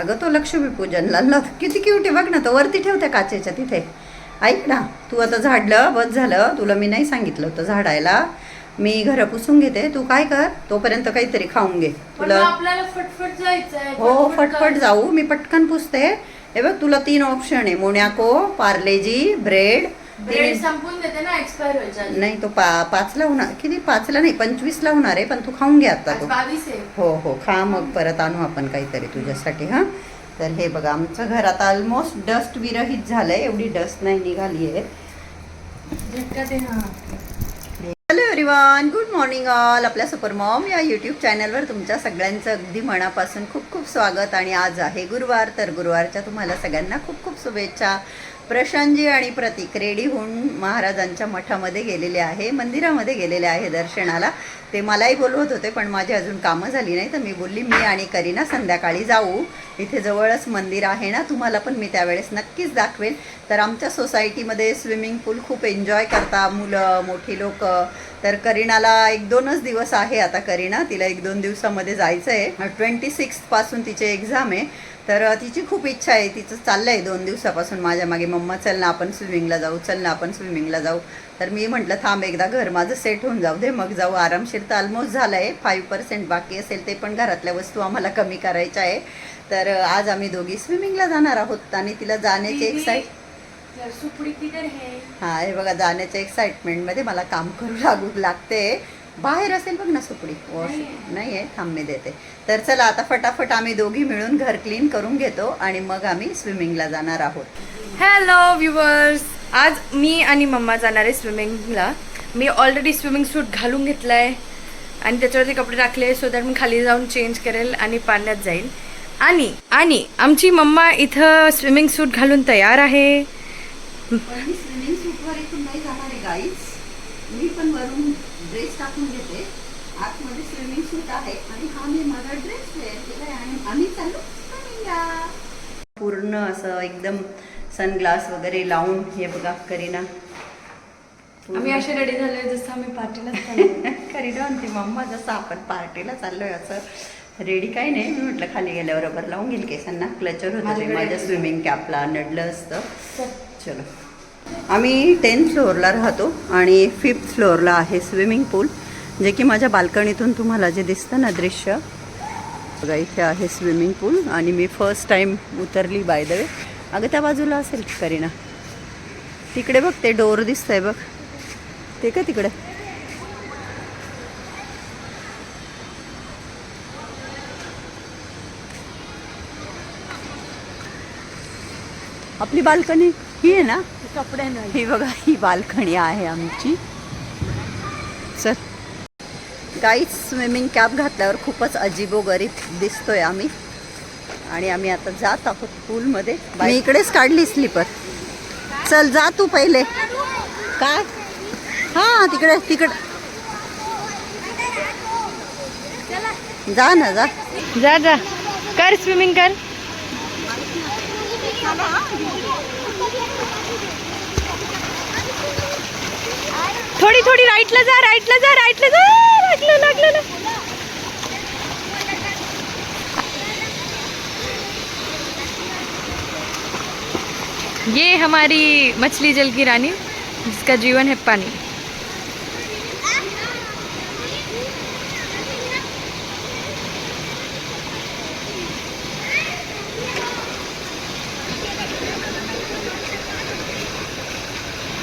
अगं तो लक्ष्मीपूजनला ल किती क्यूट बघ ना तो वरती ठेवते काचेच्या तिथे. ऐक ना तू आता झाडलं बस झालं तुला मी नाही सांगितलं होतं झाडायला. मी घरं पुसून घेते तू काय कर तोपर्यंत काहीतरी खाऊन घे. तुला फटफट जायचंय हो फटफट. जाऊ मी पटकन पुसते. हे बघ तुला तीन ऑप्शन आहे मोन्याको पार्लेजी ब्रेड ब्रेड संपून देते ना एक्सपायर व्हायच्या आधी. नाही तो पा पाचला होणार किती पाचला नाही पंचवीसला होणार आहे पण तू खाऊन घे आता आज तो. बावीस आहे. हो हो खा मग परत आणू आपण काहीतरी तुझ्यासाठी हां. तर हे बघा आमचं घर आता ऑलमोस्ट डस्ट विरहित झालंय एवढी डस्ट नाही निघाली आहे. झटका हा. Hello everyone good morning all आपल्या सुपर मॉम या यूट्यूब चॅनलवर तुमच्या सगळ्यांचं अगदी मनापासून खूप खूप स्वागत आणि आज आहे गुरुवार तर गुरुवारच्या तुम्हाला सगळ्यांना खूप खूप शुभेच्छा. प्रशांतजी आणि प्रतीक रेडी होऊन महाराजांच्या मठामध्ये गेलेले आहे मंदिरामध्ये गेलेले आहे दर्शनाला. ते मलाही बोलवत होते पण माझी अजून कामं झाली नाही तर मी बोलली मी आणि करीना संध्याकाळी जाऊ. इथे जवळच मंदिर आहे ना तुम्हाला पण मी त्यावेळेस नक्कीच दाखवेन. तर आमच्या सोसायटीमध्ये स्विमिंग पूल खूप एन्जॉय करता मुलं मोठी लोक. तर करीनाला एक दोनच दिवस आहे आता करीना तिला एक दोन दिवसामध्ये जायचं आहे ट्वेंटी सिक्स्थपासून तिचे एक्झाम आहे. तर तिची खूप इच्छा आहे. तिचं चाललं आहे दोन दिवसापासून माझ्या मागे मम्मा चल ना आपण स्विमिंगला जाऊ चल ना आपण स्विमिंगला जाऊ. तर मी म्हटलं थांब एकदा घर माझं सेट होऊन जाऊ दे मग जाऊ. आरामशीर तर ऑलमोस्ट झालं आहे फाईव्ह पर्सेंट बाकी असेल ते पण घरातल्या वस्तू आम्हाला कमी करायच्या आहे. तर आज आम्ही दोघी स्विमिंगला जाणार आहोत आणि तिला जाण्याची एक साईड तर सुपडी किधर है. हा हे बघा जाण्याच्या एक्साइटमेंटमध्ये मला काम करू लागू लागते. बाहेर असेल बघ ना सुपडी. वॉश नाही आहे थांब मी देते. तर चला आता फटाफट आम्ही दोघी मिळून घर क्लीन करून घेतो आणि मग आम्ही स्विमिंगला जाणार आहोत. हॅलो व्ह्युअर्स आज मी आणि मम्मा जाणार आहे स्विमिंगला मी ऑलरेडी स्विमिंग सूट घालून घेतला आहे आणि त्याच्यावरती कपडे टाकले सो दॅट मी खाली जाऊन चेंज करेल आणि पाण्यात जाईल. आणि आणि आमची मम्मा इथं स्विमिंग सूट घालून तयार आहे. स्विमिंग सूटवर इथून नाही जाणार आहे गाईज मी पण वरून ड्रेस टाकून घेते. आतमध्ये स्विमिंग सूट आहे आणि हा मी माझा ड्रेस वेअर केलाय आणि आम्ही चाललो swimmingला. पूर्ण असं एकदम सनग्लास वगैरे लावून हे बघा करीना. आम्ही असे रेडी झालोय जसं आम्ही पार्टीला करीना म्हणते मम्मा जसं आपण पार्टीला चाललोय असं. रेडी काही नाही. मी म्हटलं खाली गेल्यावर रबर लावून घेईल केसांना. क्लचर होतं माझ्या स्विमिंग कॅपला नडलं असतं. चलो. आम्ही टेन्थ फ्लोअरला राहतो आणि फिफ्थ फ्लोअरला आहे स्विमिंग पूल जे की माझ्या बाल्कनीतून तुम्हाला जे दिसतं ना दृश्य बघा इथे आहे स्विमिंग पूल आणि मी फर्स्ट टाईम उतरली बाय द वे अगं त्या बाजूला असेल करीना? तिकडे बघ ते डोर दिसतंय बघ. ते का तिकडे? आपली बाल्कनी ही आहे ना? कपडे नाही. ही बघा ही बाल्कनी आहे आमची. चल. काहीच स्विमिंग कॅप घातल्यावर खूपच अजिबो गरीब दिसतोय आम्ही. आणि आम्ही आता जात आहोत पूलमध्ये मी इकडेच काढली स्लीपर चल जा तू पहिले. काय हां तिकडे तिकडे. जा ना जा. जा जा. कर स्विमिंग कर. थोडी थोडी राईटला जा राईटला जा राईटला जा. लागलं लागलं ना ये हमारी मछली जल की रानी जिसका जीवन है पानी.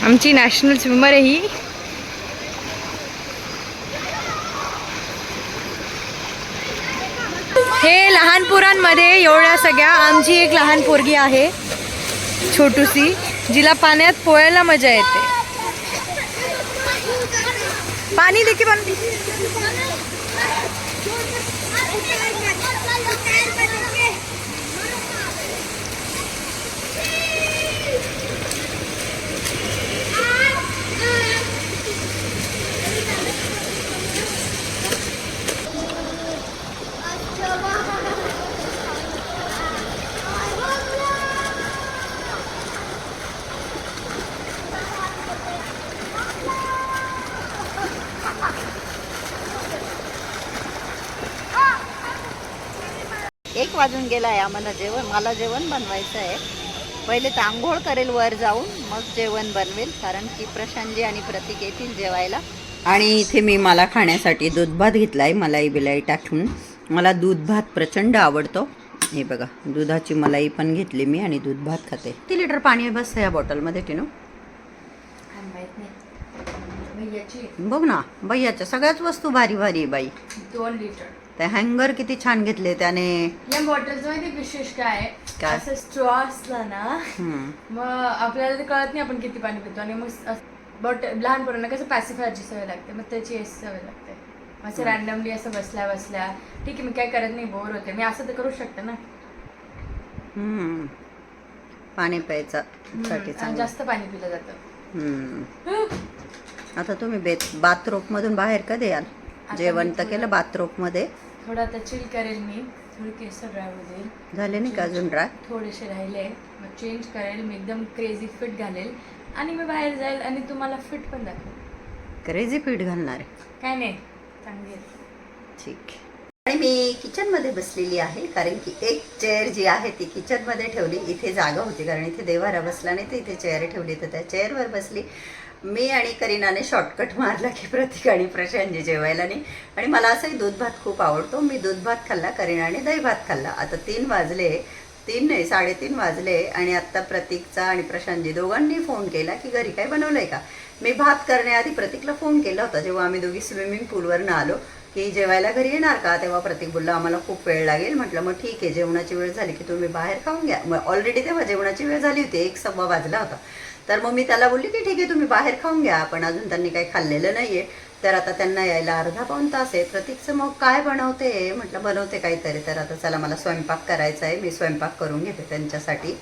आमची नॅशनल स्विमर आहे ही. हे लहान पुरांमध्ये एवढ्या सगळ्या आमची एक लहान पोरगी आहे छोटूसी जिला पाण्यात पोहायला मजा येते. पाणी देखील पण वाजून गेला आहे आम्हाला जेवण. मला जेवण बनवायचं आहे. पहिले तर आंघोळ करेल वर जाऊन मग जेवण बनवेल. कारण की प्रशांतजी आणि प्रतीक येतील जेवायला. आणि इथे मी मला खाण्यासाठी दूध भात घेतला आहे मलाई बिलाई टाकून. मला दूध भात प्रचंड आवडतो. हे बघा दुधाची मलाई पण घेतली मी आणि दूध भात खाते. किती लिटर पाणी बस या बॉटलमध्ये टिनू. बघ ना भैयाच्या सगळ्याच वस्तू भारी भारी आहे बाई. दोन लिटर ते हँगर किती छान घेतले त्याने. या बॉटलचं माहिती विशेष काय? असं स्ट्रॉ असला ना हम्म. मग आपल्याला ते कळत नाही आपण किती पाणी पितो. आणि मग बॉटल लहान पोरांना कसं पॅसिफायरची सवय लागते. मग त्याची एक सवय लागते. असं रॅन्डमली असं बसल्या बसल्या ठीक आहे मी काय करत नाही बोर होते. मी असं तर करू शकते ना. हम्म. पाणी प्यायचा. साठी आणि चांगलं. जास्त पाणी पिलं जातं. हम्म. आता तुम्ही बेत बाथरोप मधून बाहेर कधी याल? जेवण तर केलं बाथरोपमध्ये. थोडं आता चिल करेल मी. थोडी केस ड्राय होईल झाले नाही का अजून ड्राय थोडेसे राहिले. मग चेंज करेल. मी एकदम क्रेझी फिट घालेल. आणि मी बाहेर जाईल आणि तुम्हाला फिट पण दाखवेल. क्रेझी पीठ घालणार आहे. काय नाही. चांगली आहे. ठीक. आणि मी किचनमध्ये बसलेली आहे कारण की एक चेअर जी आहे ती किचनमध्ये ठेवली. इथे जागा होती कारण इथे देवारा बसला नाही तर इथे चेअर ठेवली. तर त्या चेअरवर बसली. मी आणि करीनाने शॉर्टकट मारला की प्रतीक आणि प्रशांतजी जेवायला नाही. आणि मला असंही दूध भात खूप आवडतो. मी दूध भात खाल्ला करीनाने दही भात खाल्ला. आता तीन वाजले तीन नाही साडेतीन वाजले आणि आत्ता प्रतीकचा आणि प्रशांतजी दोघांनी फोन केला की घरी काय आहे का? मी भात करण्याआधी प्रतीकला फोन केला होता. जेव्हा आम्ही दोघी स्विमिंग पूलवरनं आलो की जेवायला घरी येणार का? तेव्हा प्रतीक बोलला आम्हाला खूप वेळ लागेल. म्हटलं मग ठीक आहे जेवणाची वेळ झाली की तुम्ही बाहेर खाऊन घ्या. मग ऑलरेडी तेव्हा जेवणाची वेळ झाली होती. एक सव्वा वाजला होता. तर मग मी त्याला बोलली की ठीक आहे तुम्ही बाहेर खाऊन घ्या. पण अजून त्यांनी काही खाल्लेलं नाहीये. तर आता त्यांना यायला अर्धा पाऊण तास आहे प्रतीकचं मग काय बनवते? म्हटलं बनवते काहीतरी. तर आता चला मला स्वयंपाक करायचा आहे. मी स्वयंपाक करून घेते त्यांच्यासाठी.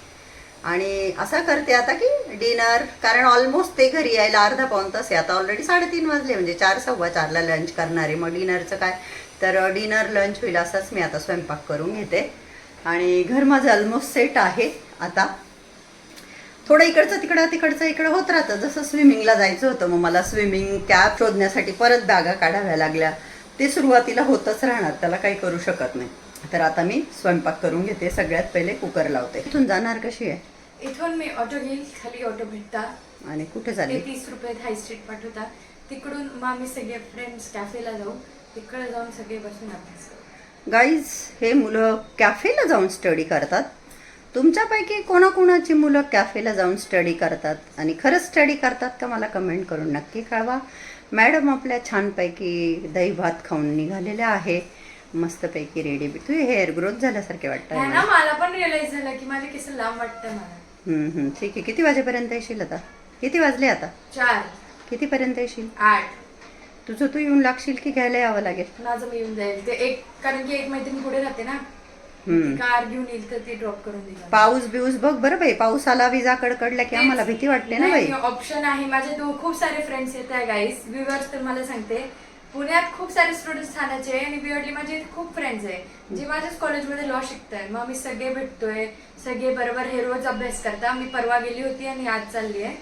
आणि असं करते आता की डिनर कारण ऑलमोस्ट ते घरी यायला अर्धा पाऊण तास आहे. आता ऑलरेडी साडेतीन वाजले म्हणजे चार सव्वा चारला लंच करणार. आहे मग डिनरचं काय? तर डिनर लंच होईल असंच मी आता स्वयंपाक करून घेते. आणि घर माझं ऑलमोस्ट सेट आहे आता. थोडं इकडचं तिकडं तिकडचं इकडं होत राहतं. जसं स्विमिंगला जायचं होतं मग मला स्विमिंग कॅब शोधण्यासाठी परत बॅगा काढाव्या लागल्या. ते सुरुवातीला होतच राहणार त्याला काही करू शकत नाही. तर आता मी स्वयंपाक करून घेते सगळ्यात पहिले कुकर लावते. इथून जाणार कशी आहे? इथून मी ऑटो घेईल खाली ऑटो भेटता. आणि कुठे चालली? तीस रुपयात हाय स्ट्रीट पाठवता. तिकडून मग आम्ही सगळे फ्रेंड्स कॅफेला जाऊ. तिकडे जाऊन सगळे बसून अभ्यास गाईज हे मुलं कॅफेला जाऊन स्टडी करतात? तुमच्यापैकी कोणाकोणाची मुलं कॅफेला जाऊन स्टडी करतात? आणि खरंच स्टडी करतात का? मला कमेंट करून नक्की कळवा. मॅडम आपल्या छानपैकी दही भात खाऊन निघालेल्या आहे. मस्तपैकी रेडी तुझे हेअर ग्रोथ झाल्यासारखे वाटतं मला. पण रिअलाइज झालं की माझे केस लांब वाटतं मला. ठीक आहे. किती वाजेपर्यंत येशील आता? किती वाजले आता? चार. कितीपर्यंत येशील? आठ. तुझं तू येऊन लागशील की घ्यायला यावं लागेल? माझं मी येऊन जाईल. ते एक कारण की एक मैत्रीण पुढे राहते ना. हम्म. कार घेऊन येईल तर ती ड्रॉप करून पाऊस बिऊस बघ बरं बाई पाऊस आला विजा कडकडल्या की आम्हाला भीती वाटते ना बाई. ऑप्शन आहे. माझे दो खूप सारे फ्रेंड्स येत आहे गाईस व्ह्युअर्स तर मला सांगते पुण्यात खूप सारे स्टुडंट्स ठाण्याचे आणि बिअर्डली माझे इथे खूप फ्रेंड्स आहे. जे माझ्याच कॉलेजमध्ये लॉ शिकताय मग आम्ही सगळे भेटतोय सगळे बरोबर हे रोज अभ्यास करता मी परवा गेली होती आणि आज चालली आहे.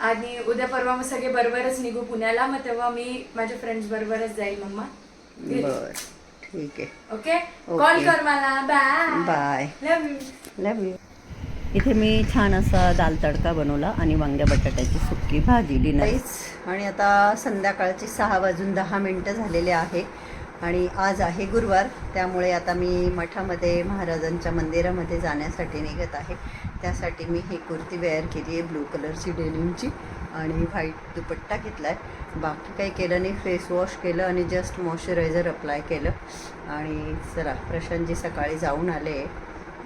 आणि उद्या परवा मग सगळे बरोबरच निघू पुण्याला. मग तेव्हा मी माझ्या फ्रेंड्स बरोबरच जाईल मम्मा. बर. ठीक आहे. ओके? कॉल कर मला. Bye bye love you love you इथे मी छान असा दाल तडका बनवला आणि वांग्या बटाट्याची सुकी भाजी डिनर आणि आता संध्याकाळची सहा वाजून दहा मिनटं झालेले आहे आणि आज आहे गुरुवार त्यामुळे आता मी मठामध्ये महाराजांच्या मंदिरामध्ये जाण्यासाठी निघत आहे. त्यासाठी मी ही कुर्ती वेअर केली आहे ब्लू कलरची डेनिमची आणि व्हाईट दुपट्टा घेतला आहे बाकी काही केलं नाही फेस वॉश केलं आणि जस्ट मॉइश्चरायझर अप्लाय केलं. आणि चला प्रशांतजी सकाळी जाऊन आले.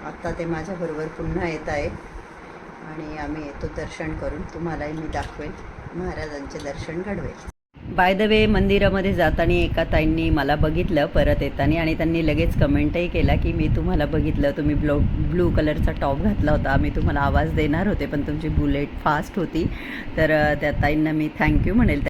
आत्ता ते माझ्याबरोबर पुन्हा येत आहे. आणि आम्ही येतो दर्शन करून. तुम्हालाही मी दाखवेल महाराजांचे दर्शन घडवेल. बाय द वे मंदिरामध्ये जाताना एका ताईंनी मला बघितलं परत येताना आणि त्यांनी लगेच कमेंटही केला की मी तुम्हाला बघितलं तुम्ही ब्लो ब्लू कलरचा टॉप घातला होता. मी तुम्हाला आवाज देणार होते पण तुमची बुलेट फास्ट होती. तर त्या ताईंना मी थँक्यू म्हणेल.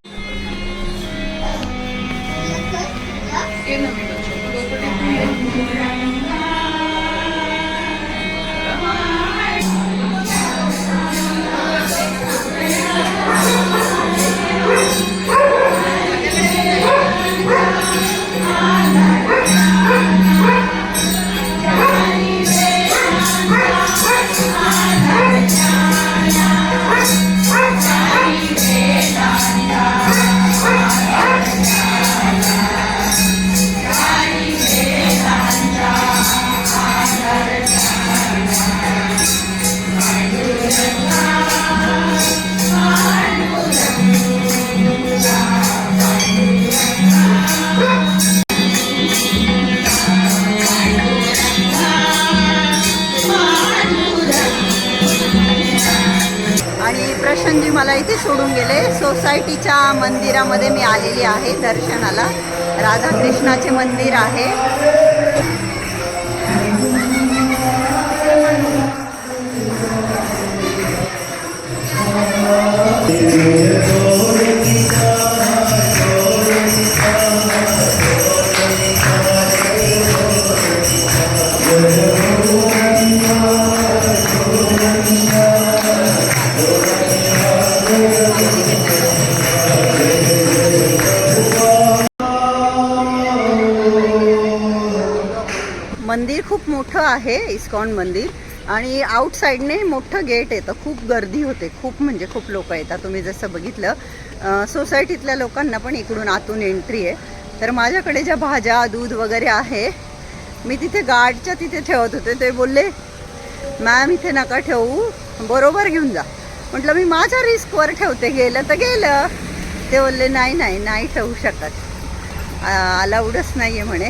प्रशांतजी मला इथे सोडून गेले. सोसायटीच्या मंदिरामध्ये मी आलेली आहे दर्शनाला. राधाकृष्णाचे मंदिर आहे. मंदिर आहे इस्कॉन मंदिर. आणि आउटसाईडने मोठं गेट येतं. खूप गर्दी होते. खूप म्हणजे खूप लोक येतात. तुम्ही जसं बघितलं सोसायटीतल्या लोकांना पण इकडून आतून एंट्री आहे. तर माझ्याकडे ज्या भाज्या दूध वगैरे आहे मी तिथे गार्डच्या तिथे ठेवत होते. ते बोलले मॅम इथे नका ठेवू. बरोबर घेऊन जा. म्हटलं मी माझ्या रिस्कवर ठेवते. गेलं तर गेलं. ते बोलले नाही नाही नाही ठेवू शकत. अलाउडच नाही आहे म्हणे.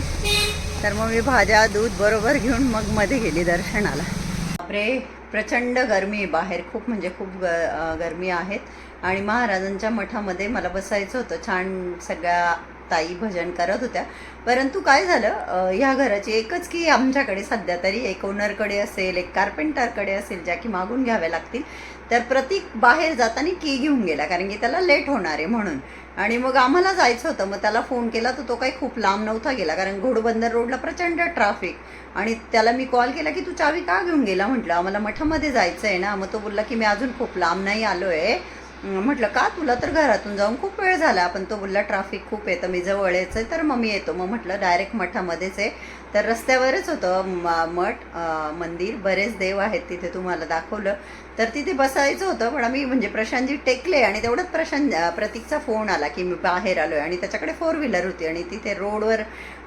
तर मग मी भाज्या दूध बरोबर घेऊन मग मध्ये गेली दर्शनाला. बापरे प्रचंड गरमी बाहेर. खूप म्हणजे खूप ग गरमी आहेत. आणि महाराजांच्या मठामध्ये मला बसायचं होतं. छान सगळ्या ताई भजन करत होत्या. परंतु काय झालं ह्या घराची एकच की आमच्याकडे सध्या तरी एक ओनरकडे असेल एक कार्पेंटरकडे असेल ज्या की मागून घ्याव्या लागतील तर प्रतीक बाहेर जाताना की घेऊन गेला कारण की त्याला लेट होणार आहे म्हणून. आणि मग आम्हाला जायचं होतं मग त्याला फोन केला तर तो काही खूप लांब नव्हता गेला कारण घोडबंदर रोडला प्रचंड ट्रॅफिक आणि त्याला मी कॉल केला की तू चावी का घेऊन गेला? म्हटलं आम्हाला मठामध्ये जायचं आहे ना. मग तो बोलला की मी अजून खूप लांब नाही आलो आहे म्हटलं का तुला तर घरातून जाऊन खूप वेळ झाला? पण तो बोलला ट्राफिक खूप आहे तर मी जवळ यायचं तर मग मी येतो. मग म्हटलं डायरेक्ट मठामध्येच आहे. तर रस्त्यावरच होतं मठ मंदिर. बरेच देव आहेत तिथे तुम्हाला दाखवलं. तर तिथे बसायचं होतं पण आम्ही म्हणजे प्रशांतजी टेकले आणि तेवढंच प्रशांत प्रतीकचा फोन आला की मी बाहेर आलो आहे आणि त्याच्याकडे फोर व्हीलर होती आणि तिथे रोडवर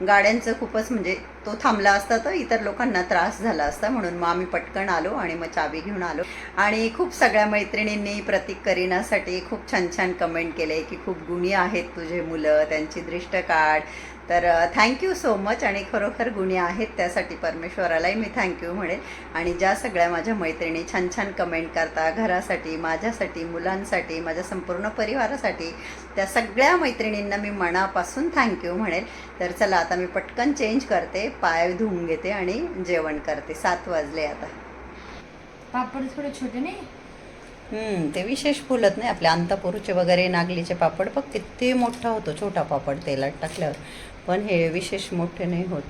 गाड्यांचं खूपच म्हणजे तो थांबला असता तर इतर लोकांना त्रास झाला असता म्हणून मग आम्ही पटकन आलो आणि मग चावी घेऊन आलो. आणि खूप सगळ्या मैत्रिणींनी प्रतीक करीनासाठी खूप छान छान कमेंट केले की खूप गुणी आहेत तुझे मुलं त्यांची दृष्ट काढ तर थँक्यू सो मच आणि खरोखर गुणी आहेत त्यासाठी परमेश्वरालाही मी थँक्यू म्हणेन. आणि ज्या सगळ्या माझ्या मैत्रिणी छान छान कमेंट करता घरासाठी माझ्यासाठी मुलांसाठी माझ्या संपूर्ण परिवारासाठी त्या सगळ्या मैत्रिणींना मी मनापासून थँक्यू म्हणेल तर चला आता मी पटकन चेंज करते पाय धुवून घेते आणि जेवण करते. सात वाजले आता. पापड थोडे छोटे नाही? ते विशेष फुलत नाही. आपल्या अंतापुरूचे वगैरे नागलीचे पापड बघ किती मोठा होतो छोटा पापड तेलात टाकल्यावर. पण हे विशेष मोठे नाही होत.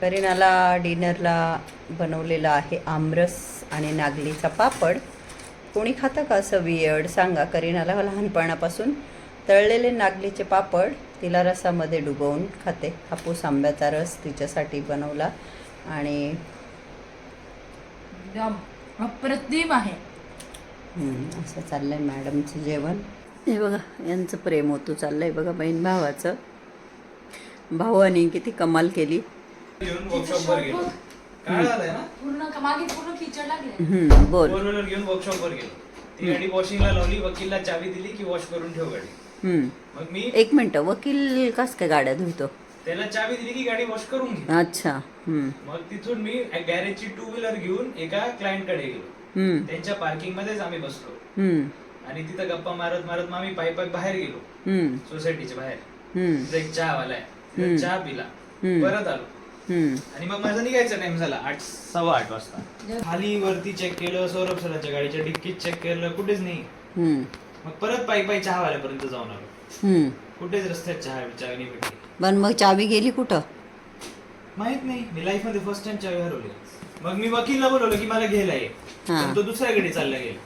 करीनाला डिनरला बनवलेला आहे आमरस आणि नागलीचा पापड. कोणी खातं का असं वियर्ड सांगा. करीनाला लहानपणापासून तळलेले नागलीचे पापड तिला रसामध्ये डुबवून खाते. हापूस आंब्याचा रस तिच्यासाठी बनवला आणि अप्रतिम आहे. हम्म, असं चाललंय मॅडमचं जेवण. हे बघा यांचं प्रेम होतो चाललंय बघा बहीण भावाचं. भावाने किती कमाल केली. घेऊन वर्कशॉप वर गेलो. काय झालंय ना? पूर्ण मागे पूर्ण खिचड लागले. हम्म, बोल. घेऊन वर्कशॉप वर गेलो. ती गाडी वॉशिंगला लावली वकीलला चावी दिली की वॉश करून ठेव गाडी. हम्म. मग मी एक मिनटं वकील कस काय गाड्या धुतो? त्याला चावी दिली की गाडी वॉश करून घे. अच्छा हम्म, मग तिथून मी गॅरेजची टू व्हीलर घेऊन एका क्लायंटकडे गेलो. त्यांच्या पार्किंग मध्येच आम्ही बसलो. हम्म, आणि तिथं गप्पा मारत मारत मग आम्ही पायी पायी बाहेर गेलो. हम्म, सोसायटीच्या बाहेर. तिथं एक चहा वाला आहे चहा पिला. हम्म. परत आलो. हम्म, आणि मग माझा निघायचा टाइम झाला आठ सव्वा आठ वाजता. खाली वरती चेक केलं सौरभ सराच्या गाडीच्या डिक्कीत चेक केलं कुठेच नाही. मग परत पायी पायी चहावाल्यापर्यंत जाऊन आलो. हम्म. कुठेच रस्त्यात चहा चावी नाही भेटली. पण मग चावी गेली कुठं? माहीत नाही. मी लाईफमध्ये फर्स्ट टाइम चावी हरवली. मग मी वकीलला बोलवलं की मला घ्यायला ये. हा. पण तो दुसऱ्याकडे चालला गेला.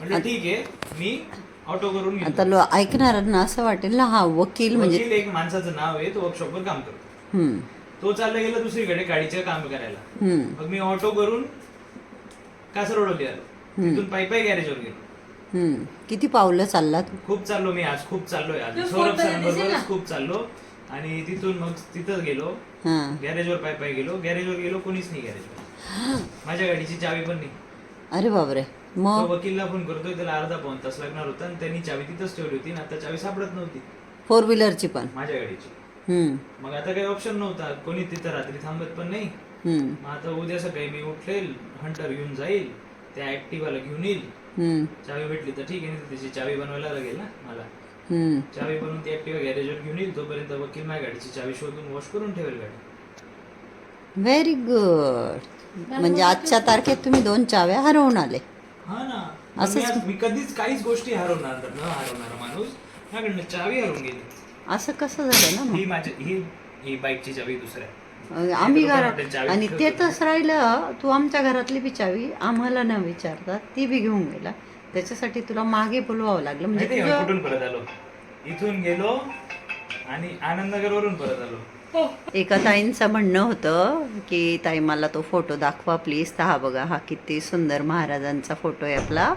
म्हणजे ठीक आहे मी ऑटो करून आता लो ऐकणाऱ्यांना असं वाटेल ना हा वकील म्हणजे वकील एक माणसाचं नाव आहे तो वर्कशॉपवर काम करतो. हम्म, तो चालला गेला दुसरीकडे गाडीचं काम करायला. हम्म, मग मी ऑटो करून कासरवडवली आलो. तिथून पायी पायी गॅरेजवर गेलो. हम्म. किती पावलं चालला तू खूप चाललो मी आज खूप चाललोय आज. सौरभ? सरांबरोबरच खूप चाललो. आणि तिथून मग तिथंच गेलो. हा गॅरेजवर पाय पाय गेलो. गॅरेजवर गेलो कोणीच नाही गॅरेजवर. माझ्या गाडीची चावी पण नाही. अरे बापरे. तो मग वकीलला फोन करतोय त्याला अर्धा पाऊन तास लागणार होता आणि त्यांनी चावी तिथंच ठेवली होती आणि आता चावी सापडत नव्हती. फोर व्हीलरची पण. माझ्या गाडीची. हम्म, मग आता काही ऑप्शन नव्हता. कोणी तिथं रात्री थांबत पण नाही. हम्म, मग आता उद्या सकाळी मी उठलेल हंटर घेऊन जाईल त्या ऍक्टिव्हाला घेऊन येईल. हम्म, चावी भेटली तर ठीक आहे नाही तर त्याची चावी बनवायला लागेल ना मला. चावी बनवून ती ऍक्टिव्हा गॅरेजवर घेऊन येईल तोपर्यंत वकील माझ्या गाडीची चावी शोधून वॉश करून ठेवेल गाडी. व्हेरी गुड म्हणजे आजच्या तारखेत तुम्ही दोन चाव्या हरवून आले. हा ना. असंच- मी आज- मी कधीच काहीच गोष्टी हरवणार न हरवणारा माणूस. माझ्याकडनं चावी हरवून गेली. असं कसं झालं ना ही माझी ही ही बाईकची चावी दुसऱ्या. आम्ही घरात चावी आणि ते ठेवतो. तसं राहिलं तू आमच्या घरातली बी चावी आम्हाला न विचारता ती बी घेऊन गेला. त्याच्यासाठी तुला मागे बोलवावं लागलं. म्हणजे माहिती आहे का तुझं कुठून परत आलो? इथून गेलो आणि आनंदनगर वरून परत आलो. एका ताईंचं म्हणणं होतं की ताई मला तो फोटो दाखवा प्लीज. तर हा बघा हा किती सुंदर महाराजांचा फोटो आहे आपला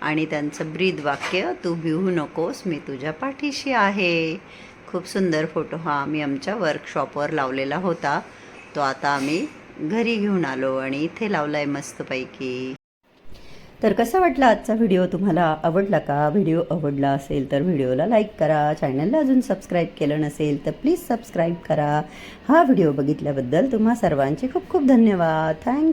आणि त्यांचं ब्रीद वाक्य तू भिवू नकोस मी तुझ्या पाठीशी आहे. खूप सुंदर फोटो. हा आम्ही आमच्या वर्कशॉपवर लावलेला होता. तो आता आम्ही घरी घेऊन आलो आणि इथे लावला आहे मस्तपैकी. तर कसा वाटला आजचा व्हिडिओ? तुम्हाला आवडला का? व्हिडिओ आवडला असेल तर व्हिडिओला लाईक करा. चॅनलला अजून सबस्क्राईब केलं नसेल तर प्लीज सबस्क्राईब करा. हा व्हिडिओ बघितल्याबद्दल तुम्हा सर्वांचे खूप खूप धन्यवाद. थँक